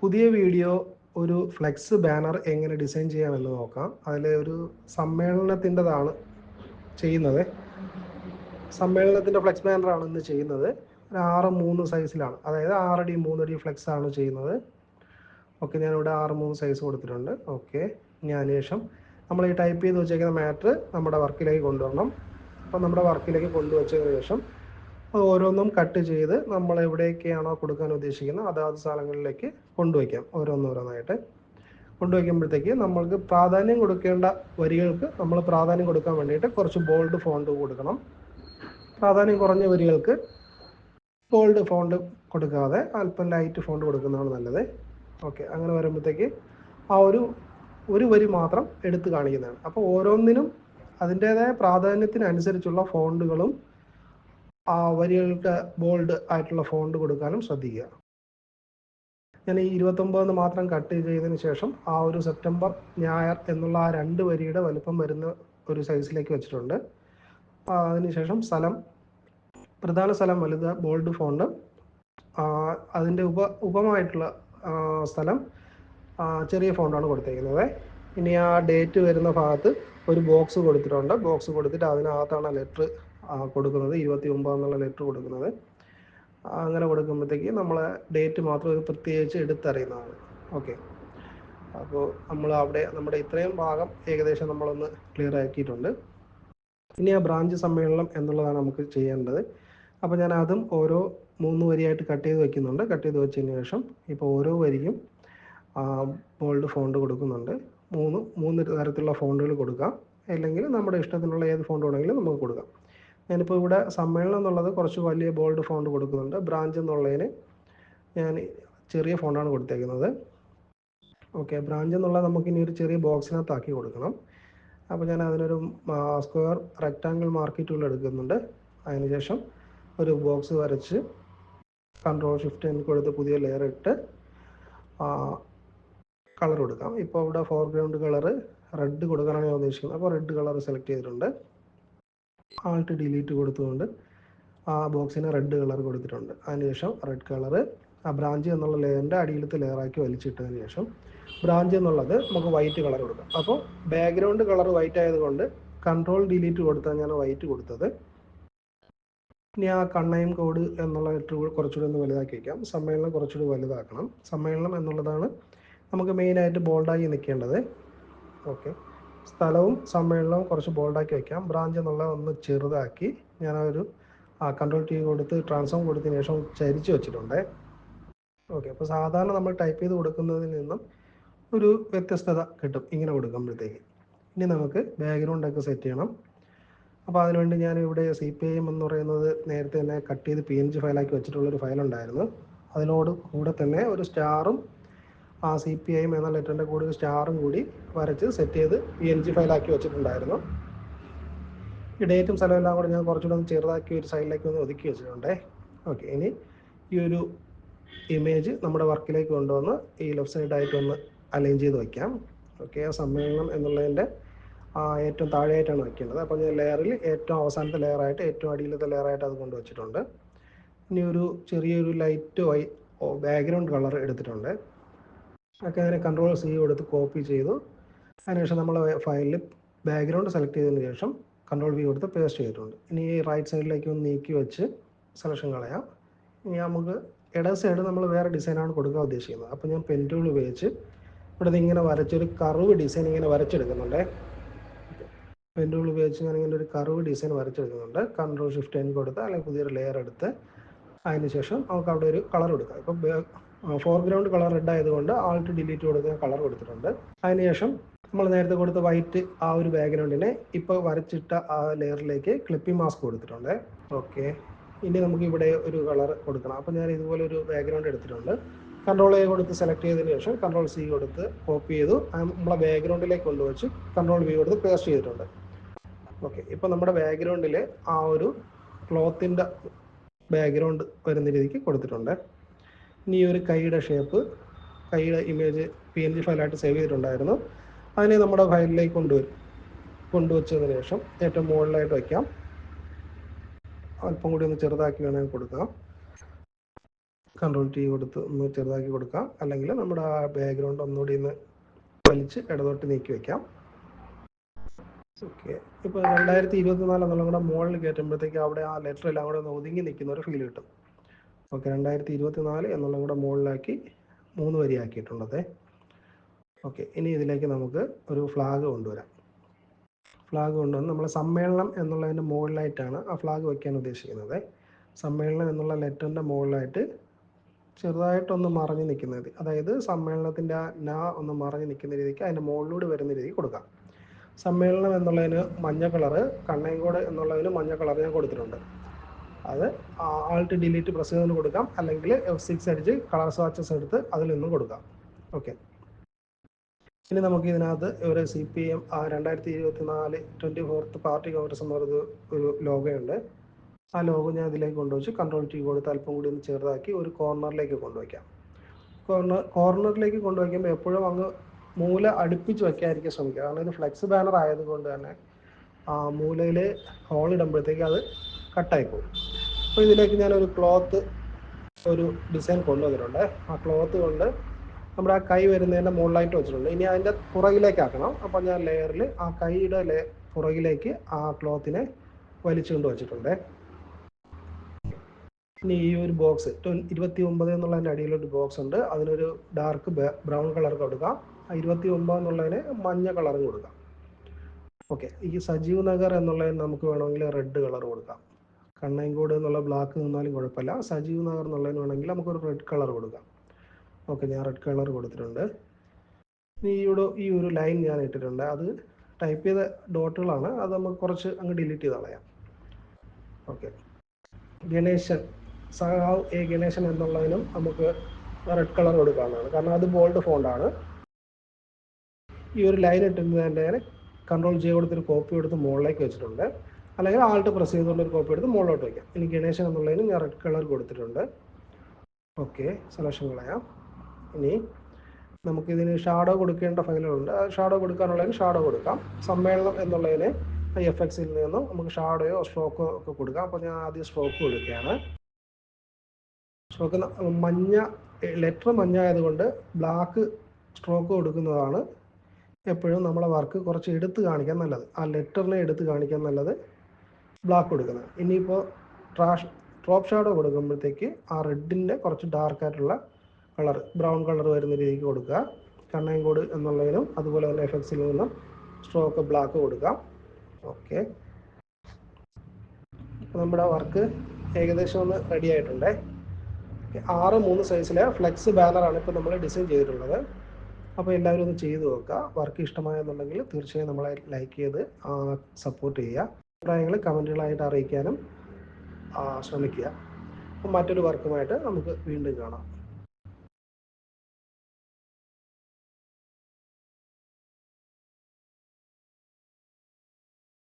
പുതിയ വീഡിയോ ഒരു flex banner എങ്ങനെ ഡിസൈൻ ചെയ്യാമെന്ന് നോക്കാം. അതിൽ ഒരു സമ്മേളനത്തിന്റെതാണ് ചെയ്യുന്നത്. സമ്മേളനത്തിന്റെ ഫ്ലെക്സ് ബാനറാണ് ഇന്ന് ചെയ്യുന്നത്. ഒരു ആറ് മൂന്ന് സൈസിലാണ്. അതായത് ആറടി മൂന്നടി ഫ്ലെക്സ് ആണ് ചെയ്യുന്നത്. ഓക്കെ ഞാനിവിടെ ആറ് മൂന്ന് സൈസ് കൊടുത്തിട്ടുണ്ട്. ഓക്കെ ഇനി അതിനുശേഷം നമ്മൾ ഈ ടൈപ്പ് ചെയ്ത് വെച്ചേക്കുന്ന മാറ്റർ നമ്മുടെ വർക്കിലേക്ക് കൊണ്ടുവരണം. അപ്പം നമ്മുടെ വർക്കിലേക്ക് കൊണ്ടുവച്ചതിന് ശേഷം അത് ഓരോന്നും കട്ട് ചെയ്ത് നമ്മൾ എവിടെയൊക്കെയാണോ കൊടുക്കാൻ ഉദ്ദേശിക്കുന്നത് അതാത് സ്ഥലങ്ങളിലേക്ക് കൊണ്ടുവയ്ക്കാം ഓരോന്നോരോന്നായിട്ട്. കൊണ്ടുവയ്ക്കുമ്പോഴത്തേക്ക് നമ്മൾക്ക് പ്രാധാന്യം കൊടുക്കേണ്ട വരികൾക്ക് നമ്മൾ പ്രാധാന്യം കൊടുക്കാൻ വേണ്ടിയിട്ട് കുറച്ച് ബോൾഡ് ഫോണ്ട് കൊടുക്കണം. പ്രാധാന്യം കുറഞ്ഞ വരികൾക്ക് ബോൾഡ് ഫോണ്ട് കൊടുക്കാതെ അല്പം ലൈറ്റ് ഫോണ്ട് കൊടുക്കുന്നതാണ് നല്ലത്. ഓക്കെ അങ്ങനെ വരുമ്പോഴത്തേക്ക് ആ ഒരു ഒരു വരി മാത്രം എടുത്ത് കാണിക്കുന്നതാണ്. അപ്പോൾ ഓരോന്നിനും അതിന്റേതായ പ്രാധാന്യത്തിനനുസരിച്ചുള്ള ഫോണ്ടുകളും ആ വരികൾക്ക് ബോൾഡ് ആയിട്ടുള്ള ഫോണ്ട് കൊടുക്കാനും ശ്രദ്ധിക്കുക. ഞാൻ ഈ ഇരുപത്തൊമ്പതെന്ന് മാത്രം കട്ട് ചെയ്തതിന് ശേഷം ആ ഒരു സെപ്റ്റംബർ ഞായർ എന്നുള്ള ആ രണ്ട് വരിയുടെ വലുപ്പം വരുന്ന ഒരു സൈസിലേക്ക് വെച്ചിട്ടുണ്ട്. അതിനുശേഷം സ്ഥലം പ്രധാന സ്ഥലം വലുത് ബോൾഡ് ഫോണ്ട് അതിന്റെ ഉപ ഉപമായിട്ടുള്ള സ്ഥലം ചെറിയ ഫോണ്ടാണ് കൊടുത്തേക്കുന്നത്. ഇനി ആ ഡേറ്റ് വരുന്ന ഭാഗത്ത് ഒരു ബോക്സ് കൊടുത്തിട്ടുണ്ട്. ബോക്സ് കൊടുത്തിട്ട് അതിനകത്താണ് ലെറ്റർ കൊടുക്കുന്നത് ഇരുപത്തി ഒമ്പത് എന്നുള്ള ലെറ്റർ കൊടുക്കുന്നത്. അങ്ങനെ കൊടുക്കുമ്പോഴത്തേക്ക് നമ്മളെ ഡേറ്റ് മാത്രം ഒരു പ്രത്യേകിച്ച് എടുത്തറിയുന്നതാണ്. ഓക്കെ അപ്പോൾ നമ്മൾ അവിടെ നമ്മുടെ ഇത്രയും ഭാഗം ഏകദേശം നമ്മളൊന്ന് ക്ലിയർ ആക്കിയിട്ടുണ്ട്. ഇനി ആ ബ്രാഞ്ച് സമ്മേളനം എന്നുള്ളതാണ് നമുക്ക് ചെയ്യേണ്ടത്. അപ്പോൾ ഞാൻ അതും ഓരോ മൂന്ന് വരിയായിട്ട് കട്ട് ചെയ്ത് വെക്കുന്നുണ്ട്. കട്ട് ചെയ്ത് വെച്ചതിന് ശേഷം ഇപ്പോൾ ഓരോ വരിയും ബോൾഡ് ഫോണ്ട് കൊടുക്കുന്നുണ്ട്. മൂന്ന് മൂന്ന് തരത്തിലുള്ള ഫോണ്ടുകൾ കൊടുക്കാം. അല്ലെങ്കിൽ നമ്മുടെ ഇഷ്ടത്തിനുള്ള ഏത് ഫോണ്ട് വേണമെങ്കിലും നമുക്ക് കൊടുക്കാം. ഞാനിപ്പോൾ ഇവിടെ സമ്മേളനം എന്നുള്ളത് കുറച്ച് വലിയ ബോൾഡ് ഫോണ്ട് കൊടുക്കുന്നുണ്ട്. ബ്രാഞ്ച് എന്നുള്ളതിന് ഞാൻ ചെറിയ ഫോണ്ടാണ് കൊടുത്തേക്കുന്നത്. ഓക്കെ ബ്രാഞ്ച് എന്നുള്ളത് നമുക്ക് ഇനി ഒരു ചെറിയ ബോക്സിനകത്താക്കി കൊടുക്കണം. അപ്പോൾ ഞാൻ അതിനൊരു സ്ക്വയർ റെക്റ്റാങ്കിൾ മാർക്കറ്റുകൾ എടുക്കുന്നുണ്ട്. അതിനുശേഷം ഒരു ബോക്സ് വരച്ച് കൺട്രോൾ ഷിഫ്റ്റ് എനിക്ക് കൊടുത്ത് പുതിയ ലെയർ ഇട്ട് കളർ കൊടുക്കാം. ഇപ്പോൾ ഇവിടെ ഫോർഗ്രൗണ്ട് കളർ റെഡ് കൊടുക്കാനാണ് ഞാൻ ഉദ്ദേശിക്കുന്നത്. അപ്പോൾ റെഡ് കളർ സെലക്ട് ചെയ്തിട്ടുണ്ട്. ആൾട്ട് ഡിലീറ്റ് കൊടുത്തുകൊണ്ട് ആ ബോക്സിന് റെഡ് കളർ കൊടുത്തിട്ടുണ്ട്. അതിനുശേഷം റെഡ് കളർ ആ ബ്രാഞ്ച് എന്നുള്ള ലെയറിന്റെ അടിയിലത്തെ ലെയറാക്കി വലിച്ചിട്ടതിന് ശേഷം ബ്രാഞ്ച് എന്നുള്ളത് നമുക്ക് വൈറ്റ് കളർ കൊടുക്കാം. അപ്പോൾ ബാക്ക്ഗ്രൗണ്ട് കളർ വൈറ്റ് ആയതുകൊണ്ട് കൺട്രോൾ ഡിലീറ്റ് കൊടുത്താൽ ഞാൻ വൈറ്റ് കൊടുത്തത്. ഇനി ആ കണ്ണയം കോഡ് എന്നുള്ള ലെറ്റർ കുറച്ചുകൂടി ഒന്ന് വലുതാക്കി വയ്ക്കാം സമ്മേളനം കുറച്ചുകൂടി വലുതാക്കണം. സമ്മേളനം എന്നുള്ളതാണ് നമുക്ക് മെയിനായിട്ട് ബോൾഡായി നിൽക്കേണ്ടത്. ഓക്കെ സ്ഥലവും സമ്മേളനവും കുറച്ച് ബോൾഡാക്കി വയ്ക്കാം ബ്രാഞ്ച് എന്നുള്ള ഒന്ന് ചെറുതാക്കി. ഞാൻ ഒരു കൺട്രോൾ ടി കൊടുത്ത് ട്രാൻസ്ഫോം കൊടുത്തതിന് ശേഷം ചരിച്ച് വെച്ചിട്ടുണ്ട്. ഓക്കെ അപ്പോൾ സാധാരണ നമ്മൾ ടൈപ്പ് ചെയ്ത് കൊടുക്കുന്നതിൽ നിന്നും ഒരു വ്യത്യസ്തത കിട്ടും. ഇങ്ങനെ കൊടുക്കുമ്പോഴത്തേക്ക്. ഇനി നമുക്ക് ബാക്ക്ഗ്രൗണ്ടൊക്കെ സെറ്റ് ചെയ്യണം. അപ്പോൾ അതിനുവേണ്ടി ഞാൻ ഇവിടെ സി പി ഐ എം എന്ന് പറയുന്നത് നേരത്തെ തന്നെ കട്ട് ചെയ്ത് പി എൻ ജി ഫയലാക്കി വെച്ചിട്ടുള്ളൊരു ഫയലുണ്ടായിരുന്നു അതിനോട് കൂടെ തന്നെ ഒരു സ്റ്റാറും ആ സി പി ഐ എം എന്ന ലെറ്ററിന്റെ കൂടെ ഒരു സ്റ്റാറും കൂടി വരച്ച് സെറ്റ് ചെയ്ത് പി എൻ ജി ഫയലാക്കി വെച്ചിട്ടുണ്ടായിരുന്നു. ഈ ഡേറ്റും സ്ഥലമെല്ലാം കൂടെ ഞാൻ കുറച്ചുകൂടെ ഒന്ന് ചെറുതാക്കി ഒരു സൈഡിലേക്ക് ഒന്ന് ഒതുക്കി വെച്ചിട്ടുണ്ടേ. ഓക്കെ ഇനി ഈ ഒരു ഇമേജ് നമ്മുടെ വർക്കിലേക്ക് കൊണ്ടുവന്ന് ഈ ലെഫ്റ്റ് സൈഡായിട്ട് ഒന്ന് അലൈൻ ചെയ്ത് വയ്ക്കാം ഓക്കെ സമ്മേളനം എന്നുള്ളതിന്റെ ഏറ്റവും താഴെയായിട്ടാണ് വയ്ക്കേണ്ടത് അപ്പോൾ ഞാൻ ലെയറിൽ ഏറ്റവും അവസാനത്തെ ലെയറായിട്ട് ഏറ്റവും അടിയിലത്തെ ലെയറായിട്ട് അത് കൊണ്ട് കൊണ്ടുവച്ചിട്ടുണ്ട് ഇനി ഒരു ചെറിയൊരു ലൈറ്റ് വൈ ബാക്ക്ഗ്രൗണ്ട് കളർ എടുത്തിട്ടുണ്ട്. ഒക്കെ അതിനെ കൺട്രോൾ സി കൊടുത്ത് കോപ്പി ചെയ്തു. അതിനുശേഷം നമ്മൾ ഫയലിൽ ബാക്ക്ഗ്രൗണ്ട് സെലക്ട് ചെയ്തതിന് ശേഷം കൺട്രോൾ വി കൊടുത്ത് പേസ്റ്റ് ചെയ്തിട്ടുണ്ട്. ഇനി ഈ റൈറ്റ് സൈഡിലേക്ക് ഒന്ന് നീക്കി വെച്ച് സെലക്ഷൻ കളയാം. ഇനി നമുക്ക് ഇട സൈഡ് നമ്മൾ വേറെ ഡിസൈനാണ് കൊടുക്കാൻ ഉദ്ദേശിക്കുന്നത്. അപ്പോൾ ഞാൻ പെൻ ഉപയോഗിച്ച് ഇവിടെ ഇങ്ങനെ വരച്ചൊരു കറുവ് ഡിസൈൻ ഇങ്ങനെ വരച്ചെടുക്കുന്നുണ്ട്. പെൻ ഉപയോഗിച്ച് ഞാൻ ഇങ്ങനെ ഒരു കറുവ് ഡിസൈൻ വരച്ചെടുക്കുന്നുണ്ട്. കൺട്രോൾ ഷിഫ്റ്റ് എൻ കൊടുത്ത് അല്ലെങ്കിൽ പുതിയൊരു ലെയർ എടുത്ത് അതിന് ശേഷം നമുക്ക് അവിടെ ഒരു കളർ കൊടുക്കാം ഇപ്പം ഫോർഗ്രൗണ്ട് കളർ റെഡ് ആയതുകൊണ്ട് ആൾട്ട് ഡിലീറ്റ് കൊടുത്ത് കളർ കൊടുത്തിട്ടുണ്ട്. അതിനുശേഷം നമ്മൾ നേരത്തെ കൊടുത്ത വൈറ്റ് ആ ഒരു ബാക്ക്ഗ്രൗണ്ടിനെ ഇപ്പോൾ വരച്ചിട്ട ആ ലെയറിലേക്ക് ക്ലിപ്പിംഗ് മാസ്ക് കൊടുത്തിട്ടുണ്ട്. ഓക്കെ ഇനി നമുക്ക് ഇവിടെ ഒരു കളർ കൊടുക്കണം. അപ്പോൾ ഞാൻ ഇതുപോലെ ഒരു ബാക്ക്ഗ്രൗണ്ട് എടുത്തിട്ടുണ്ട്. കൺട്രോൾ എ കൊടുത്ത് സെലക്ട് ചെയ്തതിന് ശേഷം കൺട്രോൾ സി കൊടുത്ത് കോപ്പി ചെയ്തു. നമ്മളെ ബാക്ക്ഗ്രൗണ്ടിലേക്ക് കൊണ്ടുവച്ച് കൺട്രോൾ വി കൊടുത്ത് പേസ്റ്റ് ചെയ്തിട്ടുണ്ട്. ഓക്കെ ഇപ്പോൾ നമ്മുടെ ബാക്ക്ഗ്രൗണ്ടിൽ ആ ഒരു ക്ലോത്തിന്റെ ബാക്ക്ഗ്രൗണ്ട് വരുന്ന രീതിക്ക് കൊടുത്തിട്ടുണ്ട്. ഇനി ഈ ഒരു കൈയുടെ ഷേപ്പ് കൈയുടെ ഇമേജ് പി എൻ ജി ഫയലായിട്ട് സേവ് ചെയ്തിട്ടുണ്ടായിരുന്നു. അതിനെ നമ്മുടെ ഫയലിലേക്ക് കൊണ്ടുവരും. കൊണ്ടുവച്ചതിന് ശേഷം ഏറ്റവും മുകളിലായിട്ട് വയ്ക്കാം അല്പം കൂടി ഒന്ന് ചെറുതാക്കി വേണമെങ്കിൽ കൊടുക്കാം. കൺട്രോൾ ടി കൊടുത്ത് ഒന്ന് ചെറുതാക്കി കൊടുക്കാം. അല്ലെങ്കിൽ നമ്മുടെ ആ ബാക്ക്ഗ്രൗണ്ട് ഒന്നുകൂടി ഒന്ന് വലിച്ച് ഇടതോട്ട് നീക്കി വെക്കാം. ഓക്കെ ഇപ്പോൾ രണ്ടായിരത്തി ഇരുപത്തിനാല് എന്നുള്ള കൂടെ മുകളിൽ കയറ്റുമ്പോഴത്തേക്ക് അവിടെ ആ ലെറ്റർ എല്ലാം കൂടെ ഒന്ന് ഒതുങ്ങി നിൽക്കുന്ന ഒരു ഫീൽ കിട്ടും. ഓക്കെ രണ്ടായിരത്തി ഇരുപത്തി നാല് എന്നുള്ള കൂടെ മുകളിലാക്കി മൂന്ന് വരിയാക്കിയിട്ടുള്ളത് ഓക്കെ ഇനി ഇതിലേക്ക് നമുക്ക് ഒരു ഫ്ലാഗ് കൊണ്ടുവരാം. ഫ്ലാഗ് കൊണ്ടുവന്ന് നമ്മൾ സമ്മേളനം എന്നുള്ളതിന്റെ മുകളിലായിട്ടാണ് ആ ഫ്ലാഗ് വയ്ക്കാൻ ഉദ്ദേശിക്കുന്നത്. സമ്മേളനം എന്നുള്ള ലെറ്ററിന്റെ മുകളിലായിട്ട് ചെറുതായിട്ടൊന്ന് മറഞ്ഞു രീതി അതായത് സമ്മേളനത്തിന്റെ ആ ന ഒന്ന് മറഞ്ഞു നിൽക്കുന്ന രീതിക്ക് അതിന്റെ മുകളിലൂടെ വരുന്ന രീതിക്ക് കൊടുക്കാം. സമ്മേളനം എന്നുള്ളതിന് മഞ്ഞ കളറ് കണ്ണയങ്കോട് എന്നുള്ളതിന് മഞ്ഞ കളർ ഞാൻ കൊടുത്തിട്ടുണ്ട്. അത് ആൾട്ട് ഡിലീറ്റ് പ്രസ് ചെയ്ത് കൊടുക്കാം. അല്ലെങ്കിൽ എഫ് സിക്സ് അടിച്ച് കളർ സ്വാച്ചസ് എടുത്ത് അതിൽ നിന്നും കൊടുക്കാം. ഓക്കെ ഇനി നമുക്ക് ഇതിനകത്ത് ഒരു സി പി എം രണ്ടായിരത്തി ഇരുപത്തി നാല് ട്വന്റി ഫോർത്ത് പാർട്ടി കോൺഗ്രസ് എന്ന് പറയുന്നത് ഒരു ലോഗോയുണ്ട് ആ ലോഗോ ഞാൻ ഇതിലേക്ക് കൊണ്ടുവച്ച്. കൺട്രോൾ ടി കൊടുത്ത് അല്പം കൂടി ഒന്ന് ചെറുതാക്കി ഒരു കോർണറിലേക്ക് കൊണ്ടുവയ്ക്കാം. കോർണർ കോർണറിലേക്ക് കൊണ്ടുവയ്ക്കുമ്പോൾ എപ്പോഴും അങ്ങ് മൂല അടുപ്പിച്ച് വയ്ക്കാതിരിക്കാൻ ശ്രമിക്കുക. കാരണം ഇത് ഫ്ലെക്സ് ബാനർ ആയതുകൊണ്ട് തന്നെ മൂലയിൽ ഹോൾ ഇടുമ്പോഴത്തേക്ക് അത് കട്ടായി പോകും അപ്പോൾ ഇതിലേക്ക് ഞാൻ ഒരു ക്ലോത്ത് ഒരു ഡിസൈൻ കൊണ്ടുവന്നിട്ടുണ്ട്. ആ ക്ലോത്ത് കൊണ്ട് നമ്മുടെ ആ കൈ വരുന്നതിന്റെ മുകളിലായിട്ട് വെച്ചിട്ടുണ്ട്. ഇനി അതിന്റെ പുറകിലേക്ക് ആക്കണം. അപ്പോൾ ഞാൻ ലെയറിൽ ആ കൈയുടെ ലേ പുറകിലേക്ക് ആ ക്ലോത്തിനെ വലിച്ചുകൊണ്ട് വെച്ചിട്ടുണ്ട്. ഇനി ഈ ഒരു ബോക്സ് ഇരുപത്തി ഒമ്പത് എന്നുള്ളതിന്റെ അടിയിലൊരു ബോക്സ് ഉണ്ട്. അതിനൊരു ഡാർക്ക് ബ്രൗൺ കളർ കൊടുക്കാം. ഇരുപത്തി ഒമ്പത് എന്നുള്ളതിന് മഞ്ഞ കളറും കൊടുക്കാം. ഓക്കെ. ഈ സജീവ് നഗർ എന്നുള്ളതിന് നമുക്ക് വേണമെങ്കിൽ റെഡ് കളർ കൊടുക്കാം. കണ്ണയങ്കോട് എന്നുള്ള ബ്ലാക്ക് നിന്നാലും കുഴപ്പമില്ല. സജീവ് നഗർ എന്നുള്ളതിന് വേണമെങ്കിൽ നമുക്കൊരു റെഡ് കളർ കൊടുക്കാം. ഓക്കെ ഞാൻ റെഡ് കളർ കൊടുത്തിട്ടുണ്ട്. ഇനി ഇവിടെ ഈ ഒരു ലൈൻ ഞാൻ ഇട്ടിട്ടുണ്ട്. അത് ടൈപ്പ് ചെയ്ത ഡോട്ടുകളാണ് അത് നമുക്ക് കുറച്ച് അങ്ങ് ഡിലീറ്റ് ചെയ്ത് കളയാം. ഓക്കെ ഗണേശൻ സഹാവ് എ ഗണേശൻ എന്നുള്ളതിനും നമുക്ക് റെഡ് കളർ കൊടുക്കാവുന്നതാണ്. കാരണം അത് ബോൾഡ് ഫോണ്ടാണ് ഈ ഒരു ലൈൻ ഇട്ടിരുന്നതിന്റെ കൺട്രോൾ ജെ കൊടുത്തൊരു കോപ്പി എടുത്ത് മുകളിലേക്ക് വെച്ചിട്ടുണ്ട്. അല്ലെങ്കിൽ ആൾട്ട് പ്രസ് ചെയ്തുകൊണ്ട് ഒരു കോപ്പി എടുത്ത് മുകളിലോട്ട് വയ്ക്കാം. ഇനി ഗണേശൻ എന്നുള്ളതിന് ഞാൻ റെഡ് കളർ കൊടുത്തിട്ടുണ്ട്. ഓക്കെ സെലക്ഷൻ കളയാം. ഇനി നമുക്കിതിന് ഷാഡോ കൊടുക്കേണ്ട ഫയലുകളുണ്ട്. ഷാഡോ കൊടുക്കാനുള്ളതിന് ഷാഡോ കൊടുക്കാം. സമ്മേളനം എന്നുള്ളതിന് എഫ് എക്സിൽ നിന്നും നമുക്ക് ഷാഡോയോ സ്ട്രോക്കോ ഒക്കെ കൊടുക്കാം. അപ്പോൾ ഞാൻ ആദ്യം സ്ട്രോക്ക് കൊടുക്കുകയാണ്. സ്ട്രോക്ക് മഞ്ഞ ലെറ്റർ മഞ്ഞ ആയതുകൊണ്ട് ബ്ലാക്ക് സ്ട്രോക്ക് കൊടുക്കുന്നതാണ് എപ്പോഴും നമ്മളെ വർക്ക് കുറച്ച് എടുത്ത് കാണിക്കാൻ നല്ലത്. ആ ലെറ്ററിനെ എടുത്ത് കാണിക്കാൻ നല്ലത്. ബ്ലാക്ക് കൊടുക്കുന്നത്. ഇനിയിപ്പോൾ ട്രാഷ് ഡ്രോപ്പ് ഷാഡോ കൊടുക്കുമ്പോഴത്തേക്ക് ആ റെഡിന്റെ കുറച്ച് ഡാർക്കായിട്ടുള്ള കളർ ബ്രൗൺ കളർ വരുന്ന രീതിക്ക് കൊടുക്കുക. കണ്ണയും കണ്ണയങ്കോട് എന്നുള്ളതിനും അതുപോലെ തന്നെ എഫക്സിൽ നിന്നും സ്ട്രോക്ക് ബ്ലാക്ക് കൊടുക്കാം ഓക്കെ നമ്മുടെ വർക്ക് ഏകദേശം ഒന്ന് റെഡി ആയിട്ടുണ്ട്. ആറ് മൂന്ന് സൈസിലെ ഫ്ലെക്സ് ബാനറാണ് ഇപ്പോൾ നമ്മൾ ഡിസൈൻ ചെയ്തിട്ടുള്ളത്. അപ്പോൾ എല്ലാവരും ഒന്ന് ചെയ്തു നോക്കുക. വർക്ക് ഇഷ്ടമായെന്നുണ്ടെങ്കിൽ തീർച്ചയായും നമ്മളെ ലൈക്ക് ചെയ്ത് സപ്പോർട്ട് ചെയ്യുക. അഭിപ്രായങ്ങൾ കമന്റുകളായിട്ട് അറിയിക്കാനും ശ്രമിക്കുക. മറ്റൊരു വർക്കുമായിട്ട് നമുക്ക് വീണ്ടും കാണാം.